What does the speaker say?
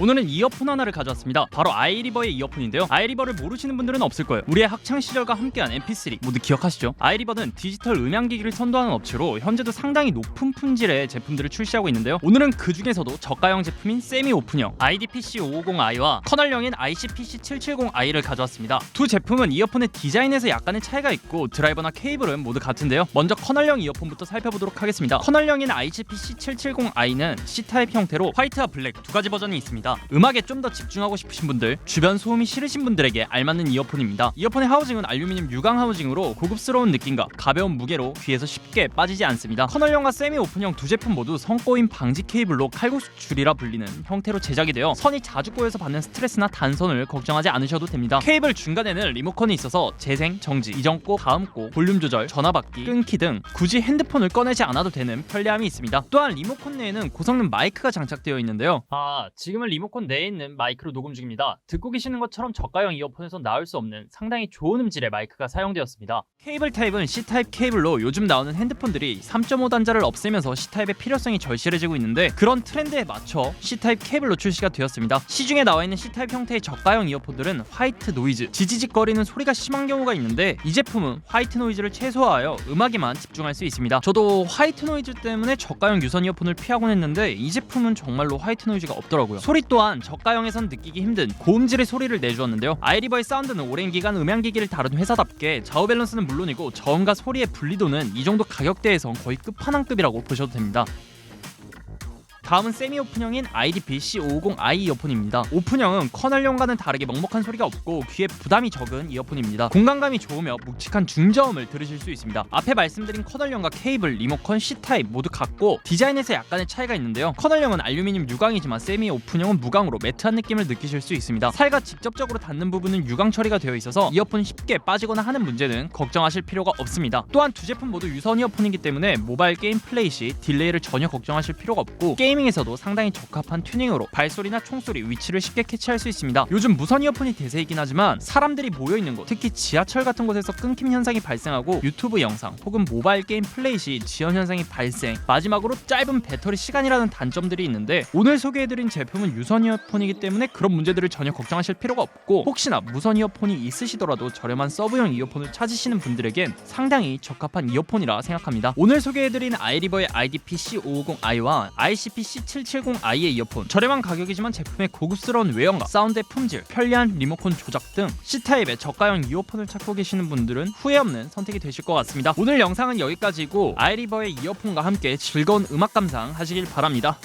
오늘은 이어폰 하나를 가져왔습니다. 바로 아이리버의 이어폰인데요. 아이리버를 모르시는 분들은 없을 거예요. 우리의 학창 시절과 함께한 MP3 모두 기억하시죠? 아이리버는 디지털 음향기기를 선도하는 업체로 현재도 상당히 높은 품질의 제품들을 출시하고 있는데요. 오늘은 그 중에서도 저가형 제품인 세미 오픈형 IDPC550i와 커널형인 ICPC770i를 가져왔습니다. 두 제품은 이어폰의 디자인에서 약간의 차이가 있고 드라이버나 케이블은 모두 같은데요. 먼저 커널형 이어폰부터 살펴보도록 하겠습니다. 커널형인 ICPC770i는 C타입 형태로 화이트와 블랙 두 가지 버전이 있습니다. 음악에 좀 더 집중하고 싶으신 분들, 주변 소음이 싫으신 분들에게 알맞는 이어폰입니다. 이어폰의 하우징은 알루미늄 유광 하우징으로 고급스러운 느낌과 가벼운 무게로 귀에서 쉽게 빠지지 않습니다. 커널형과 세미 오픈형 두 제품 모두 선꼬임 방지 케이블로 칼국수 줄이라 불리는 형태로 제작이 되어 선이 자주 꼬여서 받는 스트레스나 단선을 걱정하지 않으셔도 됩니다. 케이블 중간에는 리모컨이 있어서 재생, 정지, 이전 꽂, 다음 꽂, 볼륨 조절, 전화 받기, 끊기 등 굳이 핸드폰을 꺼내지 않아도 되는 편리함이 있습니다. 또한 리모컨 내 에는 고성능 마이크가 장착되어 있는데요. 아, 지금은 리모컨 내에 있는 마이크로 녹음 중입니다. 듣고 계시는 것처럼 저가형 이어폰에서 나올 수 없는 상당히 좋은 음질의 마이크가 사용되었습니다. 케이블 타입은 C타입 케이블로 요즘 나오는 핸드폰들이 3.5 단자를 없애면서 C타입의 필요성이 절실해지고 있는데 그런 트렌드에 맞춰 C타입 케이블로 출시가 되었습니다. 시중에 나와 있는 C타입 형태의 저가형 이어폰들은 화이트 노이즈, 지지직거리는 소리가 심한 경우가 있는데 이 제품은 화이트 노이즈를 최소화하여 음악에만 집중할 수 있습니다. 저도 화이트 노이즈 때문에 저가형 유선 이어폰을 피하 곤 했는데 이 제품은 정말로 화이트 노이즈가 없더라고요. 소리 또한 저가형에선 느끼기 힘든 고음질의 소리를 내주었는데요. 아이리버의 사운드는 오랜 기간 음향기기를 다룬 회사답게 좌우 밸런스는 물론이고 저음과 소리의 분리도는 이 정도 가격대에선 거의 끝판왕급이라고 보셔도 됩니다. 다음은 세미 오픈형인 IDP-C550i 이어폰입니다. 오픈형은 커널형과는 다르게 먹먹한 소리가 없고 귀에 부담이 적은 이어폰입니다. 공간감이 좋으며 묵직한 중저음을 들으실 수 있습니다. 앞에 말씀드린 커널형과 케이블, 리모컨, C타입 모두 같고 디자인에서 약간의 차이가 있는데요. 커널형은 알루미늄 유광이지만 세미 오픈형은 무광으로 매트한 느낌을 느끼실 수 있습니다. 살과 직접적으로 닿는 부분은 유광 처리가 되어 있어서 이어폰이 쉽게 빠지거나 하는 문제는 걱정하실 필요가 없습니다. 또한 두 제품 모두 유선 이어폰이기 때문에 모바일 게임 플레이 시 딜레이를 전혀 걱정하실 필요가 없고 게 이밍에서도 상당히 적합한 튜닝으로 발소리나 총소리, 위치를 쉽게 캐치할 수 있습니다. 요즘 무선 이어폰이 대세이긴 하지만 사람들이 모여 있는 곳, 특히 지하철 같은 곳에서 끊김 현상이 발생하고 유튜브 영상 혹은 모바일 게임 플레이 시 지연 현상이 발생. 마지막으로 짧은 배터리 시간이라는 단점들이 있는데 오늘 소개해드린 제품은 유선 이어폰이기 때문에 그런 문제들을 전혀 걱정하실 필요가 없고 혹시나 무선 이어폰이 있으시더라도 저렴한 서브형 이어폰을 찾으시는 분들에겐 상당히 적합한 이어폰이라 생각합니다. 오늘 소개해드린 아이리버의 IDPC550i와 ICPC770i의 이어폰 저렴한 가격이지만 제품의 고급스러운 외형과 사운드의 품질, 편리한 리모컨 조작 등 C타입의 저가형 이어폰을 찾고 계시는 분들은 후회 없는 선택이 되실 것 같습니다. 오늘 영상은 여기까지고 아이리버의 이어폰과 함께 즐거운 음악 감상 하시길 바랍니다.